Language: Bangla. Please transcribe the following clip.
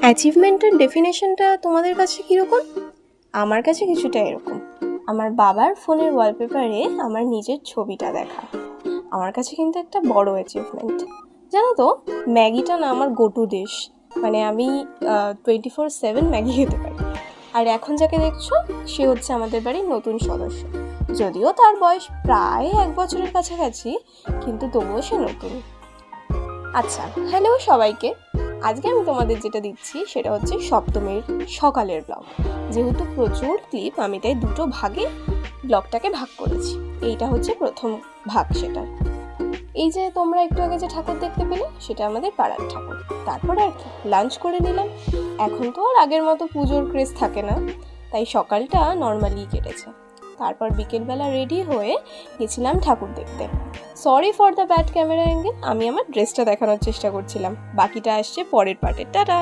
অ্যাচিভমেন্টের ডেফিনেশনটা তোমাদের কাছে কীরকম? আমার কাছে কিছুটা এরকম। আমার বাবার ফোনের ওয়ালপেপারে আমার নিজের ছবিটা দেখা। আমার কাছে কিন্তু একটা বড় অ্যাচিভমেন্ট জানো তো, ম্যাগিটা না আমার গোটু ডিশ মানে আমি টোয়েন্টি ফোর সেভেন ম্যাগি খেতে পারি। আর এখন যাকে দেখছ, সে হচ্ছে আমাদের বাড়ির নতুন সদস্য। যদিও তার বয়স প্রায় এক বছরের কাছাকাছি, কিন্তু তবুও সে নতুন। আচ্ছা হ্যালো সবাইকে। আজকে আমি তোমাদের যেটা দিচ্ছি সেটা হচ্ছে সপ্তমীর সকালের ব্লগ যেহেতু প্রচুর ক্লিপ আমি তাই দুটো ভাগে ব্লগটাকে ভাগ করেছি। এইটা হচ্ছে প্রথম ভাগ সেটা। এই যে তোমরা একটু আগে যে ঠাকুর দেখতে পেলে, সেটা আমাদের পাড়ার ঠাকুর। তারপর আর কি লাঞ্চ করে নিলাম। এখন তো আর আগের মতো পুজোর ক্রেজ থাকে না। তাই সকালটা নর্মালি কেটেছে। তারপর বিকেলবেলা রেডি হয়ে গেছিলাম ঠাকুর দেখতে। Sorry for the bad camera angle আমি আমার ড্রেসটা দেখানোর চেষ্টা করছিলাম। বাকিটা আসছে পরের পার্টে টাটা!